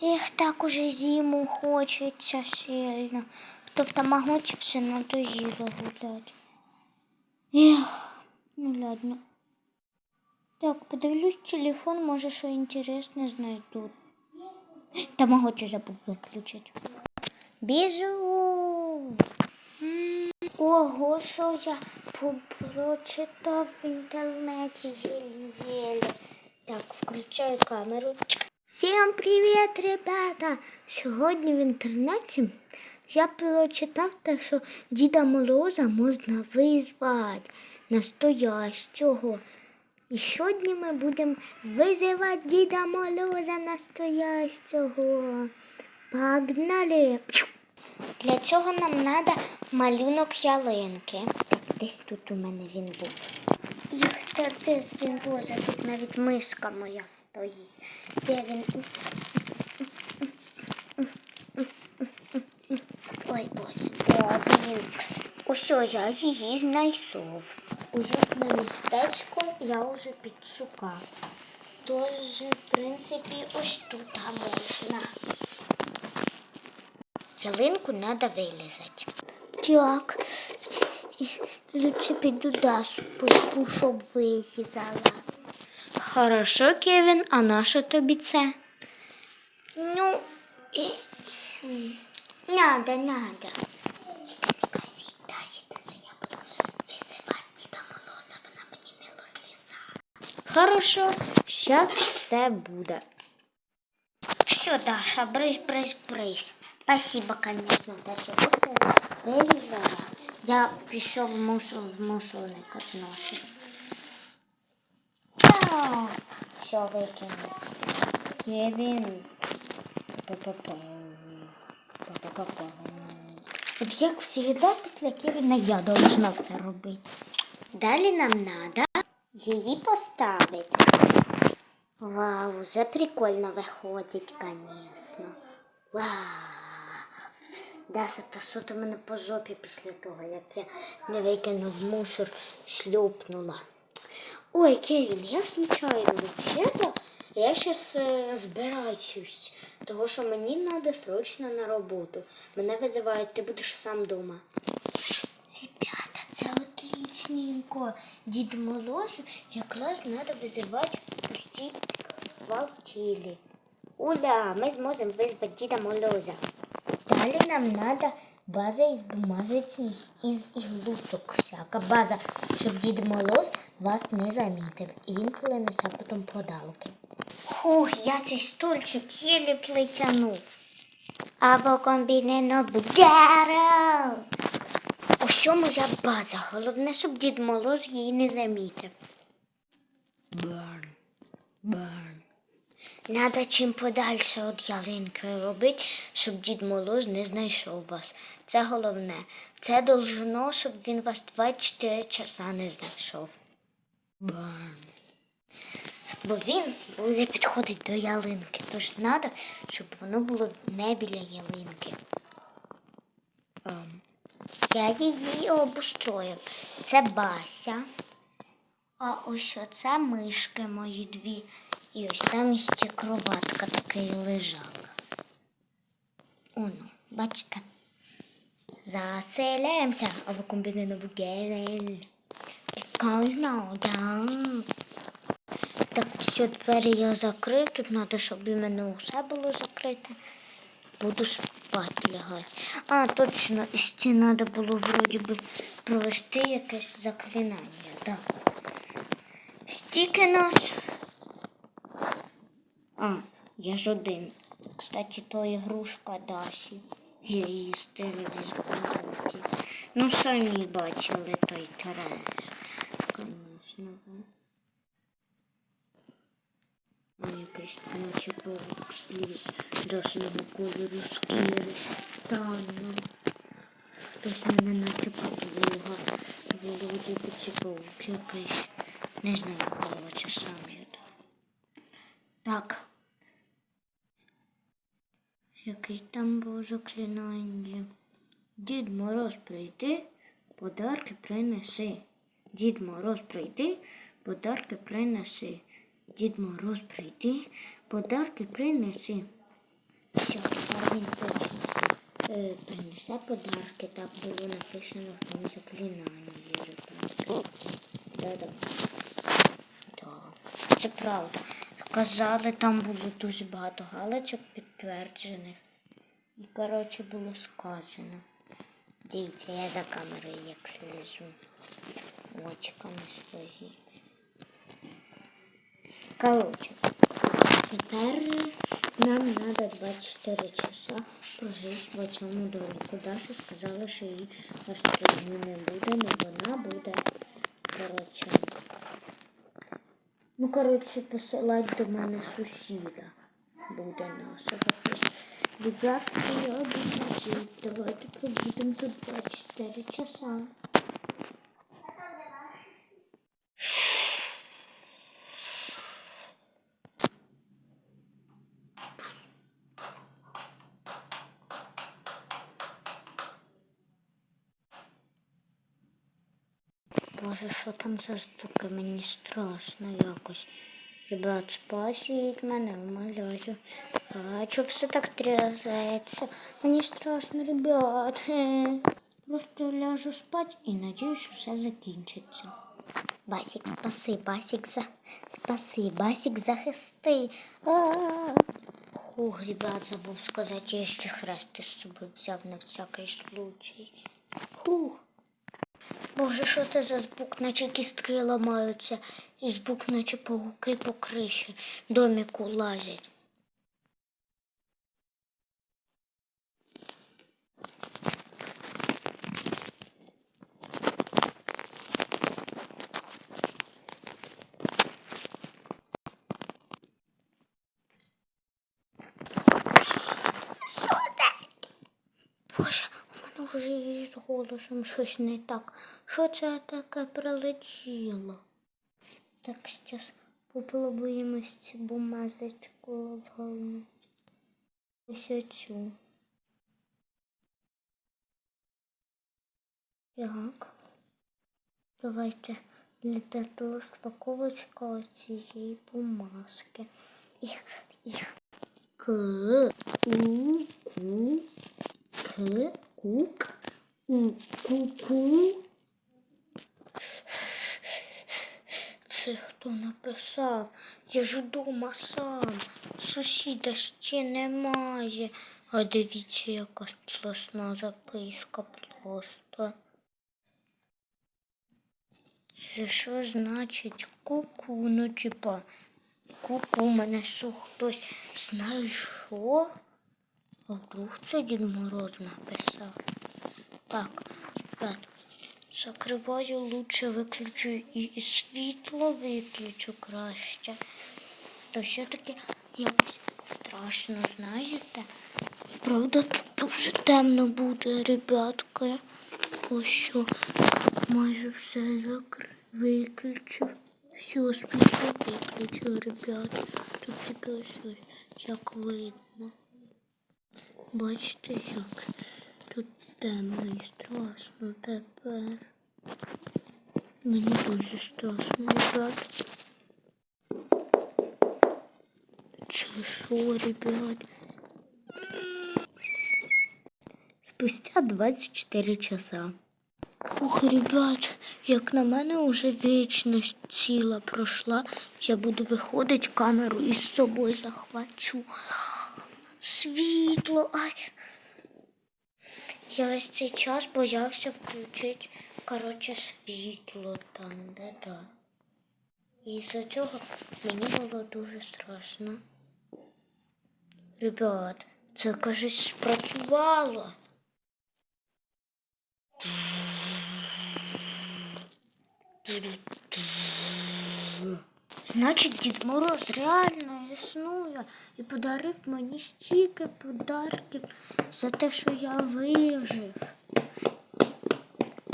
Ех, так уже зиму хочеться сильно. Хто в тамагочі все надоїло гулять. Ех, ну ладно. Так, подивлюсь телефон, може що інтересне знайду. Тамагочі забув виключити. Біжу. Ого, що я прочитав в інтернеті єлі-єлі. Так, включаю камеру. Всім привіт, ребята! Сьогодні в інтернеті я прочитав те, що Діда Мороза можна визвати настоящого. І сьогодні ми будемо визивати Діда Мороза настоящого. Погнали! Для цього нам треба малюнок ялинки. Десь тут у мене він був. Їх десь він боже, тут навіть мишка моя стоїть. Де він? Ой, боже, де він? Ось я її знайшов. Уютне містечко я вже підшукав. Тож, в принципі, ось тут можна. Ялинку треба вилізати. Так. Лучше піду Дашу пошку, щоб вилізала. Хорошо, Кевін, а на що тобі це? Ну, і... м, надо, надо. Тільки не кажи Дасі, та що я буду визивати Діда Мороза, вона мені не розліза. Хорошо, зараз все буде. Все, Даша, брысь, брысь, брысь. Спасибо, конечно, Даша. Вот вылезала. Я пішов в мусор, в мусорник отношу. Вау! Все викинув. Кевін. От як завжди після Кевіна я должна все робити. Далі нам треба її поставити. Вау, уже прикольно виходить, конечно. Вау. Даша, та що мене по жопі після того, як я не викинув мусор, шлюпнула. Ой, Кевін, я случайно взагалі, я зараз збираюсь, того що мені треба срочно на роботу. Мене визивають, ти будеш сам вдома. Ребята, це отличненько. Дід Мороз якраз треба визивати в пусті квартирі. Уля, ми зможемо визвати Діда Мороза. Далі нам треба база із бумажиці, із іглусок всяка база, щоб Дід Мороз вас не замітив. І він принесе потім подарунки. Хух, я цей стульчик єлі плетянув. Або комбінено бгерл. Ось моя база. Головне, щоб Дід Мороз її не замітив. Барн. Барн. Надо чим подальше від ялинки робити, щоб Дід Мороз не знайшов вас. Це головне. Це должно, щоб він вас 24 часа не знайшов. Барн. Бо він буде підходити до ялинки. Тож треба, щоб воно було не біля ялинки. Ем, Я її обустроїв. Це Бася. А ось оце мишки мої дві. І ось там ще кроватка така і лежала. Оно, бачите. Заселяємося, а ви комбінину бугелель. Прикольно, да. Так, все, двері я закрив. Тут треба, щоб іменно усе було закрите. Буду спати лягати. А, точно, ще треба було вроді би провести якесь заклинання, так. Стільки нас. А, я ж один. Кстати, то ігрушка Дасі. Я її стелю з роботі. Ну, самі бачили той треш. Звісно. А якийсь наче павук сліз досного кольору шкіри. Странно. Хтось мене наче подвига. Володі чи якийсь. Не знаю, коротше, сам я так. Який там був заклинання. Дід Мороз прийди, подарки принеси. Дід Мороз прийди, подарки принеси. Дід Мороз прийди, подарки принеси. Все, тепер він е, принесе подарки. Так було написано в тому заклинанні. Да-да. Так, це правда. Казали, там було дуже багато галочок підтверджених. І, коротше, було сказано. Дивіться, я за камерою як слежу. Очками свої. Коротше, тепер нам треба 24 часа прожити в цьому домику. Даша сказала, що їй аж не буде, але вона буде, коротше, ну, коротше, посилати до мене сусіда буде нашого. Ребятки, я обіцяю. Давайте побудемо тут 24 часа. Боже, що там за звуки? Мені страшно якось. Ребят, спасіть мене, умоляю. А чого все так трясеться? Мені страшно, ребят. Просто ляжу спать і надіюсь, все закінчиться. Басік, спаси, Басік, за... спаси, Басік, захисти. А-а-а. Хух, ребят, забув сказати, я ще хрести з собою взяв на всякий случай. Хух. Боже, що це за звук, наче кістки ламаються, і звук, наче пауки по криші доміку лазять. Боже, вже і з голосом щось не так. Що це таке прилетіло? Так, зараз попробуємо цю бумазочку згорнути. Ось оцю. Так. Давайте для того розпаковочка цієї бумажки. І, і. К, у, к, кук, у, ку, ку. Це хто написав? Я ж вдома сам. Сусіда ще немає. А дивіться, яка страшна записка просто. Це що значить ку-ку? Ну, типа, ку-ку, мене що хтось знайшов? А вдруг це Дід Мороз написав? Так, ребят, закриваю лучше, виключу і світло виключу краще. То все-таки якось страшно, знаєте? Правда, тут дуже темно буде, ребятки. Ось майже все закрив, виключив. Все, світло виключив, ребята. Тут тільки ось, як видно. Бачите, як тут темно і страшно тепер. Мені дуже страшно, ребят. Це що, ребят? Спустя 24 часа. Ух, ребят, як на мене уже вічність ціла пройшла. Я буду виходити камеру і з собою захвачу. Світло. Ай. Я весь цей час боявся включити, коротше, світло там, де да. І з-за цього мені було дуже страшно. Ребят, це, кажуть, спрацювало. Значить, Дід Мороз реально існує і подарив мені стільки подарків за те, що я вижив.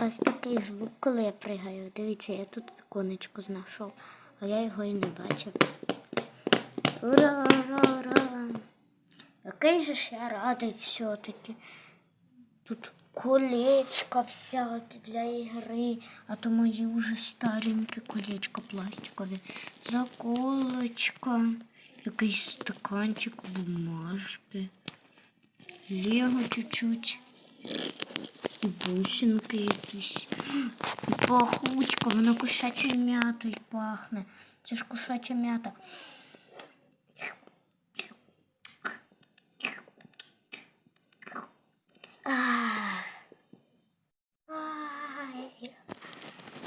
Ось такий звук, коли я пригаю. Дивіться, я тут віконечко знайшов, а я його і не бачив. Ура, ура, ура! Який же ж я радий все-таки. Тут колечка всякі для ігри, а то мої вже старенькі колечка пластикові. Заколочка, якийсь стаканчик бумажки, лего чуть-чуть. І бусинки якісь. І пахучка, вона кошачою м'ятою пахне. Це ж кошача м'ята. Ай.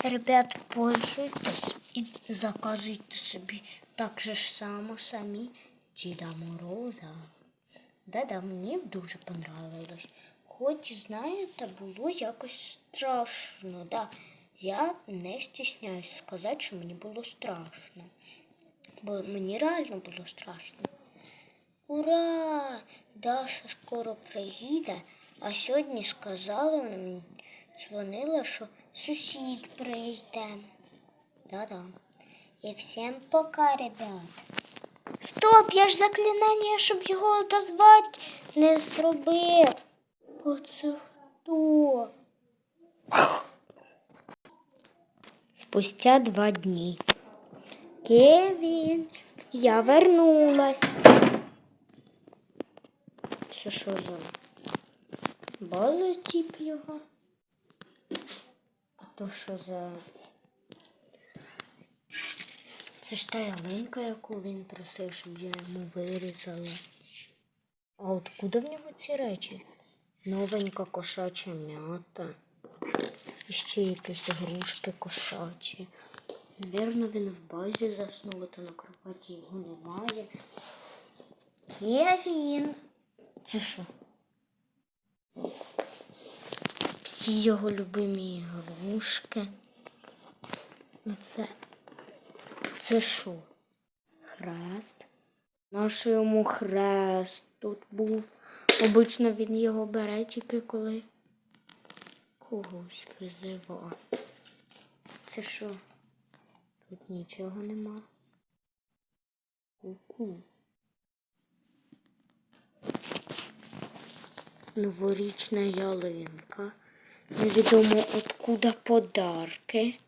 Ребят, пользуйтесь і заказуйте Собі так же ж само самі Діда Мороза. Да-да, мені дуже понравилось. Хоч, знаєте, було якось страшно. Да. Я не стісняюсь сказати, що мені було страшно. Бо мені реально було страшно. Ура! Даша скоро приїде, а сьогодні сказала мені, дзвонила, що сусід прийде. Да-да. І всім пока, ребят. Стоп, я ж заклинання, щоб його дозвати, не зробив. Оце хто? Спустя два дні. Кевін, я вернулась. Це що за база тип його? А то що за. Це ж та ялинка, яку він просив, щоб я йому вирізала. А откуда в нього ці речі? Новенька кошача м'ята. І ще якісь грушки кошачі. Навірно, він в базі заснув, то на кроваті його немає. Кевін. Це що? Всі його любимі ігрушки. Ну це. Це що? Хрест? Наш йому хрест тут був. Обично він його бере тільки коли когось визива. Це що? Тут нічого нема. Ку-ку. Новорічна ялинка. Невідомо откуда подарки.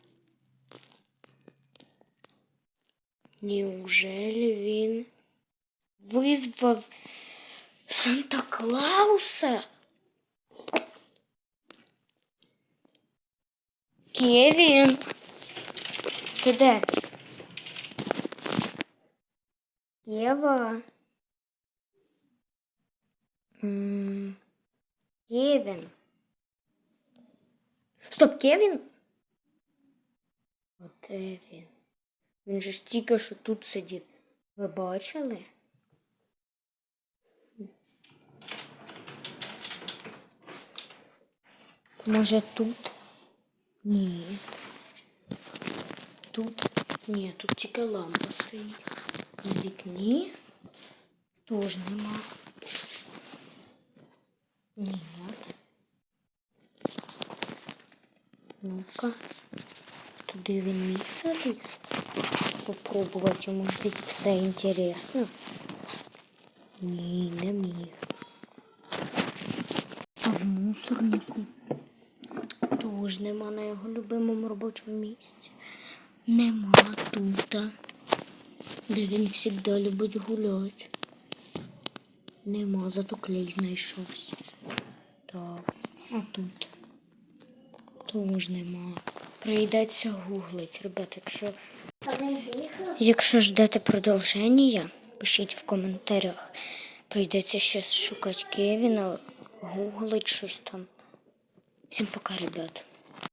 Неужели він визвав Санта Клауса? Кевін, ти де? Єва. М, Кевін. Стоп, Кевін? О, де він? Він же ж тільки що тут сидів. Ви бачили? Може тут? Ні. Тут? Ні, тут тільки лампа стоїть. На вікні теж нема. Ні. Ну-ка. Туди він міг залізти. Попробувати йому здесь все інтересно. Ні, не міг. А в мусорнику теж нема на його любимому робочому місці. Нема тут. Де він завжди любить гуляти. Нема, зато клей знайшовся. Так, а тут теж нема. Прийдеться гуглить, Ребята, якщо. Якщо ждете продовження, пишіть в коментарях. Прийдеться ще шукати Кевіна, гуглить щось там. Всім пока, ребят.